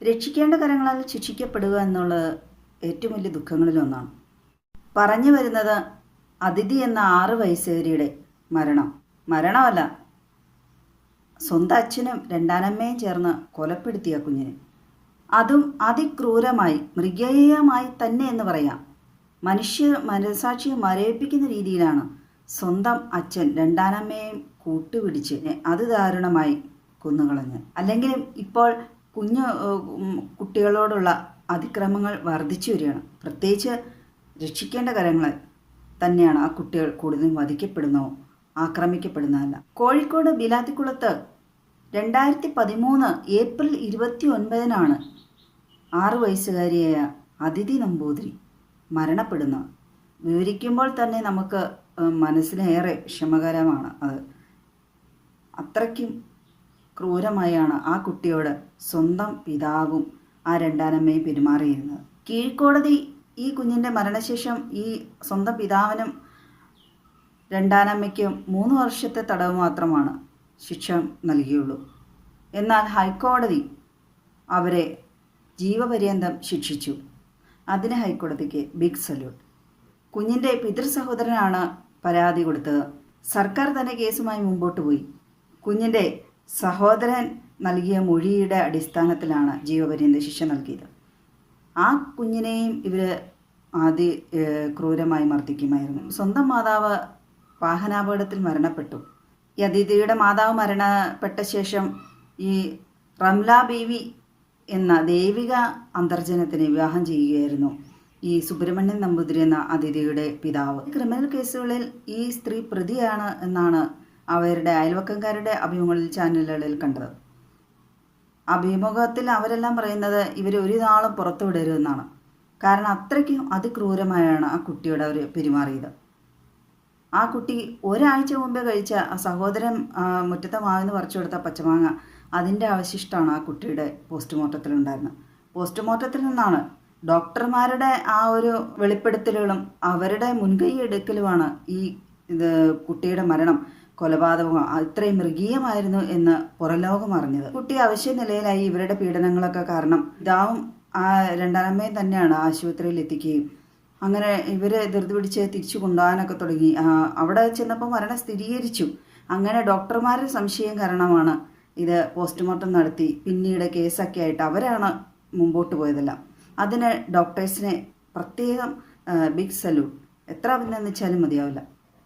രക്ഷിക്കേണ്ട കരങ്ങളാൽ ശിക്ഷിക്കപ്പെടുക എന്നുള്ളത് ഏറ്റവും വലിയ ദുഃഖങ്ങളിലൊന്നാണ് പറഞ്ഞു വരുന്നത് അതിഥി എന്ന ആറ് വയസ്സുകാരിയുടെ മരണം. മരണമല്ല സ്വന്തം അച്ഛനും രണ്ടാനമ്മയും ചേർന്ന് കൊലപ്പെടുത്തിയ കുഞ്ഞിനെ. അതും അതിക്രൂരമായി മൃഗീയമായി തന്നെ എന്ന് പറയാം. മനുഷ്യ മനസാക്ഷിയെ മരവിപ്പിക്കുന്ന രീതിയിലാണ് സ്വന്തം അച്ഛൻ രണ്ടാനമ്മയെയും കൂട്ടുപിടിച്ച് അത് ദാരുണമായി കൊന്നുകളഞ്ഞ് അല്ലെങ്കിലും ഇപ്പോൾ കുഞ്ഞു കുട്ടികളോടുള്ള അതിക്രമങ്ങൾ വർദ്ധിച്ചു വരികയാണ്. പ്രത്യേകിച്ച് രക്ഷിക്കേണ്ട കാര്യങ്ങൾ തന്നെയാണ് ആ കുട്ടികൾ കൂടുതലും വധിക്കപ്പെടുന്നോ ആക്രമിക്കപ്പെടുന്നതല്ല. കോഴിക്കോട് ബിലാത്തിക്കുളത്ത് രണ്ടായിരത്തി പതിമൂന്ന് ഏപ്രിൽ ഇരുപത്തി ഒൻപതിനാണ് ആറു വയസ്സുകാരിയായ അതിഥി നമ്പൂതിരി മരണപ്പെടുന്നത് വിവരിക്കുമ്പോൾ തന്നെ നമുക്ക് മനസ്സിനേറെ ക്ഷമകരമാണ് അത്. അത്രയ്ക്കും ക്രൂരമായാണ് ആ കുട്ടിയോട് സ്വന്തം പിതാവും ആ രണ്ടാനമ്മയും പെരുമാറിയിരുന്നത്. കീഴ്ക്കോടതി ഈ കുഞ്ഞിന്റെ മരണശേഷം ഈ സ്വന്തം പിതാവിനും രണ്ടാനമ്മയ്ക്കും മൂന്ന് വർഷത്തെ തടവ് മാത്രമാണ് ശിക്ഷ നൽകിയുള്ളൂ. എന്നാൽ ഹൈക്കോടതി അവരെ ജീവപര്യന്തം ശിക്ഷിച്ചു. അതിന് ഹൈക്കോടതിക്ക് ബിഗ് സല്യൂട്ട്. കുഞ്ഞിന്റെ പിതൃ സഹോദരനാണ് പരാതി കൊടുത്തത്. സർക്കാർ തന്നെ കേസുമായി മുമ്പോട്ട് പോയി. കുഞ്ഞിന്റെ സഹോദരൻ നൽകിയ മൊഴിയുടെ അടിസ്ഥാനത്തിലാണ് ജീവപര്യന്ത ശിക്ഷ നൽകിയത്. ആ കുഞ്ഞിനെയും ഇവർ ആദ്യ ക്രൂരമായി മർദ്ദിക്കുമായിരുന്നു. സ്വന്തം മാതാവ് വാഹനാപകടത്തിൽ മരണപ്പെട്ടു. ഈ അതിഥിയുടെ മാതാവ് മരണപ്പെട്ട ശേഷം ഈ റംല ബീവി എന്ന ദൈവിക അന്തർജനത്തിനെ വിവാഹം ചെയ്യുകയായിരുന്നു ഈ സുബ്രഹ്മണ്യൻ നമ്പൂതിരി എന്ന അതിഥിയുടെ പിതാവ്. ക്രിമിനൽ കേസുകളിൽ ഈ സ്ത്രീ പ്രതിയാണ് എന്നാണ് അവരുടെ അയൽവക്കക്കാരുടെ അഭിമുഖങ്ങളിൽ ചാനലുകളിൽ കണ്ടത്. അഭിമുഖത്തിൽ അവരെല്ലാം പറയുന്നത് ഇവർ ഒരു നാളും പുറത്തു വിടരുതെന്നാണ് കാരണം അത്രയ്ക്കും അതിക്രൂരമായാണ് ആ കുട്ടിയോട് അവർ പെരുമാറിയത്. ആ കുട്ടി ഒരാഴ്ച മുമ്പേ കഴിച്ച ആ സഹോദരൻ മുറ്റത്തെ മാവെന്ന് പറിച്ചു കൊടുത്ത പച്ചമാങ്ങ അതിന്റെ അവശിഷ്ടമാണ് ആ കുട്ടിയുടെ പോസ്റ്റ്മോർട്ടത്തിലുണ്ടായിരുന്നത് പോസ്റ്റ്മോർട്ടത്തിൽ നിന്നാണ് ഡോക്ടർമാരുടെ ആ ഒരു വെളിപ്പെടുത്തലുകളും അവരുടെ മുൻകൈ എടുക്കലുമാണ് ഈ ഇത് കുട്ടിയുടെ മരണം. കൊലപാതകം ഇത്രയും മൃഗീയമായിരുന്നു എന്ന് പുറലോകം അറിഞ്ഞത്. കുട്ടി അവശ്യ നിലയിലായി ഇവരുടെ പീഡനങ്ങളൊക്കെ കാരണം പിതാവും ആ രണ്ടാമയും തന്നെയാണ് ആശുപത്രിയിൽ എത്തിക്കുകയും. അങ്ങനെ ഇവരെ ധൃതി പിടിച്ച് തിരിച്ചു കൊണ്ടുപോകാനൊക്കെ തുടങ്ങി. അവിടെ ചെന്നപ്പോൾ മരണം സ്ഥിരീകരിച്ചു. അങ്ങനെ ഡോക്ടർമാരുടെ സംശയം കാരണമാണ് ഇത് പോസ്റ്റ്മോർട്ടം നടത്തി. പിന്നീട് കേസൊക്കെ ആയിട്ട് അവരാണ് മുമ്പോട്ട് പോയതെല്ലാം. അതിന് ഡോക്ടേഴ്സിനെ പ്രത്യേകം ബിഗ് സല്യൂട്ട്. എത്ര അഭിനന്ദിച്ചാലും മതിയാവില്ല.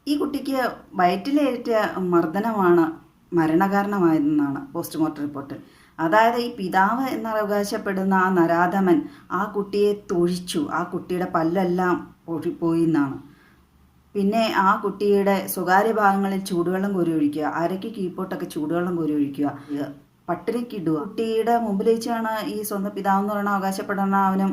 ഈ കുട്ടിക്ക് വയറ്റിലേറ്റ മർദ്ദനമാണ് മരണകാരണമായതെന്നാണ് പോസ്റ്റ്മോർട്ടം റിപ്പോർട്ടിൽ അതായത് ഈ പിതാവ് എന്നവകാശപ്പെടുന്ന ആ നരാധമൻ ആ കുട്ടിയെ തൊഴിച്ചു. ആ കുട്ടിയുടെ പല്ലെല്ലാം പോയി എന്നാണ് പിന്നെ ആ കുട്ടിയുടെ സ്വകാര്യ ഭാഗങ്ങളിൽ ചൂടുവെള്ളം കോരി ഒഴിക്കുക അരയ്ക്ക് കീപ്പോട്ടൊക്കെ ചൂടുവെള്ളം കോരി ഒഴിക്കുക പട്ടിണിക്കിടുക. കുട്ടിയുടെ മുമ്പിൽ വെച്ചാണ് ഈ സ്വന്തം പിതാവെന്ന് പറയുന്ന അവകാശപ്പെടുന്ന അവനും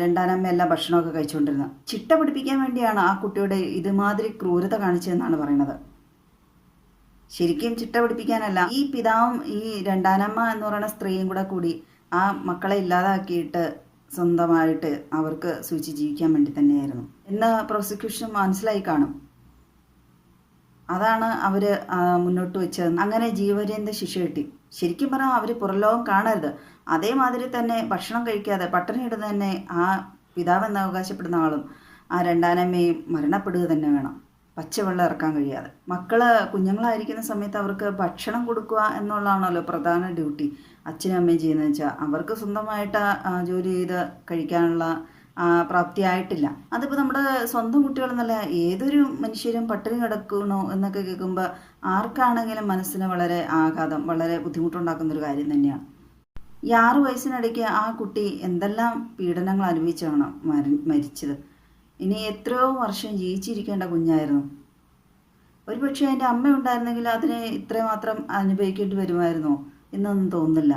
രണ്ടാനമ്മ എല്ലാം ഭക്ഷണമൊക്കെ കഴിച്ചുകൊണ്ടിരുന്നത്. ചിട്ട പിടിപ്പിക്കാൻ വേണ്ടിയാണ് ആ കുട്ടിയുടെ ഇതുമാതിരി ക്രൂരത കാണിച്ചതെന്നാണ് പറയുന്നത്. ശരിക്കും ചിട്ട പിടിപ്പിക്കാനല്ല ഈ പിതാവും ഈ രണ്ടാനമ്മ എന്ന് പറയുന്ന സ്ത്രീയും കൂടെ കൂടി ആ മക്കളെ ഇല്ലാതാക്കിയിട്ട് സ്വന്തമായിട്ട് അവർക്ക് സൂചി ജീവിക്കാൻ വേണ്ടി തന്നെയായിരുന്നു. എന്ന് പ്രോസിക്യൂഷൻ മനസ്സിലായി കാണും. അതാണ് അവർ മുന്നോട്ട് വെച്ചത് അങ്ങനെ ജീവപര്യന്ത ശിക്ഷ കിട്ടി. ശരിക്കും പറഞ്ഞാൽ അവർ പുറലോകം കാണരുത്. അതേമാതിരി തന്നെ ഭക്ഷണം കഴിക്കാതെ പട്ടിണിയിടുന്ന തന്നെ ആ പിതാവെന്ന് അവകാശപ്പെടുന്ന ആളും ആ രണ്ടാനമ്മയും മരണപ്പെടുക തന്നെ വേണം. പച്ചവെള്ളം ഇറക്കാൻ കഴിയാതെ. മക്കൾ കുഞ്ഞുങ്ങളായിരിക്കുന്ന സമയത്ത് അവർക്ക് ഭക്ഷണം കൊടുക്കുക എന്നുള്ളതാണല്ലോ പ്രധാന ഡ്യൂട്ടി. അച്ഛനും അമ്മയും ചെയ്യുന്നത് വെച്ചാൽ അവർക്ക് സ്വന്തമായിട്ട് ജോലി ചെയ്ത് കഴിക്കാനുള്ള പ്രാപ്തിയായിട്ടില്ല. അതിപ്പോൾ നമ്മുടെ സ്വന്തം കുട്ടികളെന്നല്ല ഏതൊരു മനുഷ്യരും പട്ടിണി കിടക്കണോ എന്നൊക്കെ കേൾക്കുമ്പോൾ ആർക്കാണെങ്കിലും മനസ്സിന് വളരെ ആഘാതം വളരെ ബുദ്ധിമുട്ടുണ്ടാക്കുന്ന ഒരു കാര്യം തന്നെയാണ്. ഈ ആറു വയസ്സിനിടയ്ക്ക് ആ കുട്ടി എന്തെല്ലാം പീഡനങ്ങൾ അനുഭവിച്ചാണ് മരി മരിച്ചത്? ഇനി എത്രയോ വർഷം ജീവിച്ചിരിക്കേണ്ട കുഞ്ഞായിരുന്നു. ഒരുപക്ഷെ എന്റെ അമ്മ ഉണ്ടായിരുന്നെങ്കിൽ അതിനെ ഇത്രമാത്രം അനുഭവിക്കേണ്ടി വരുമായിരുന്നോ എന്നൊന്നും തോന്നുന്നില്ല.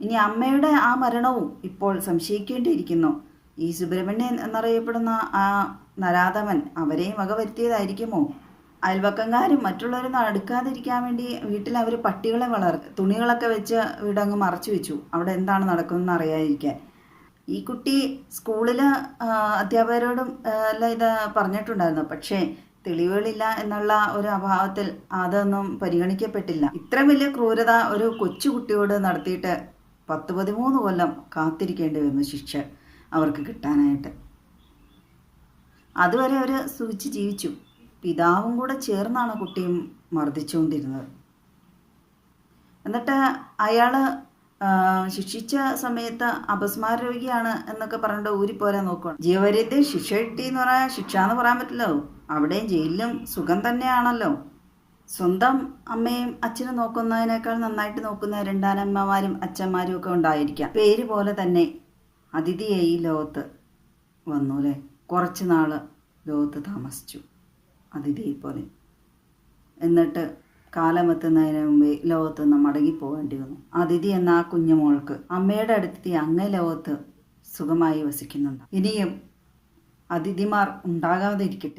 ഇനി അമ്മയുടെ ആ മരണവും ഇപ്പോൾ സംശയിക്കേണ്ടിയിരിക്കുന്നു. ഈ സുബ്രഹ്മണ്യൻ എന്നറിയപ്പെടുന്ന ആ നരാധമൻ അവരെയും വക വരുത്തിയതായിരിക്കുമോ? അയൽവക്കംകാരും മറ്റുള്ളവരൊന്നും അടുക്കാതിരിക്കാൻ വേണ്ടി വീട്ടിൽ അവർ പട്ടികളെ വളർ തുണികളൊക്കെ വെച്ച് വീടങ്ങ് മറച്ചു വെച്ചു. അവിടെ എന്താണ് നടക്കുന്നതെന്ന് അറിയാതിരിക്കാൻ. ഈ കുട്ടി സ്കൂളിൽ അധ്യാപകരോടും എല്ലാം ഇത് പറഞ്ഞിട്ടുണ്ടായിരുന്നു. പക്ഷേ തെളിവുകളില്ല എന്നുള്ള ഒരു അഭാവത്തിൽ അതൊന്നും പരിഗണിക്കപ്പെട്ടില്ല. ഇത്ര വലിയ ക്രൂരത ഒരു കൊച്ചു കുട്ടിയോട് നടത്തിയിട്ട് പത്ത് പതിമൂന്ന് കൊല്ലം കാത്തിരിക്കേണ്ടി വന്നു ശിക്ഷ. അവർക്ക് കിട്ടാനായിട്ട്. അതുവരെ അവർ സുഖിച്ച് ജീവിച്ചു. പിതാവും കൂടെ ചേർന്നാണ് കുട്ടിയും മർദ്ദിച്ചുകൊണ്ടിരുന്നത്. എന്നിട്ട് അയാൾ ശിക്ഷിച്ച സമയത്ത് അപസ്മാര രോഗിയാണ് എന്നൊക്കെ പറഞ്ഞിട്ട് ഊരിപ്പോരാൻ നോക്കുകയാണ് ജീവരീതി ശിക്ഷ കിട്ടി എന്ന് പറയാൻ ശിക്ഷ എന്ന് പറയാൻ പറ്റില്ലോ അവിടെയും ജയിലിലും സുഖം തന്നെയാണല്ലോ. സ്വന്തം അമ്മയും അച്ഛനും നോക്കുന്നതിനേക്കാൾ നന്നായിട്ട് നോക്കുന്ന രണ്ടാനമ്മമാരും അച്ഛന്മാരും ഒക്കെ ഉണ്ടായിരിക്കാം. പേര് പോലെ തന്നെ അതിഥിയായി ലോകത്ത് വന്നു അല്ലേ? കുറച്ച് നാൾ ലോകത്ത് താമസിച്ചു അതിഥിയെ പോലെ. എന്നിട്ട് കാലമെത്തുന്നതിന് മുമ്പേ ലോകത്ത് നിന്ന് മടങ്ങി പോകേണ്ടി വന്നു. അതിഥി എന്ന ആ കുഞ്ഞുമോൾക്ക് അമ്മയുടെ അടുത്തെത്തി അങ്ങേ ലോകത്ത് സുഖമായി വസിക്കുന്നുണ്ട്. ഇനിയും അതിഥിമാർ ഉണ്ടാകാതെ ഇരിക്കട്ടെ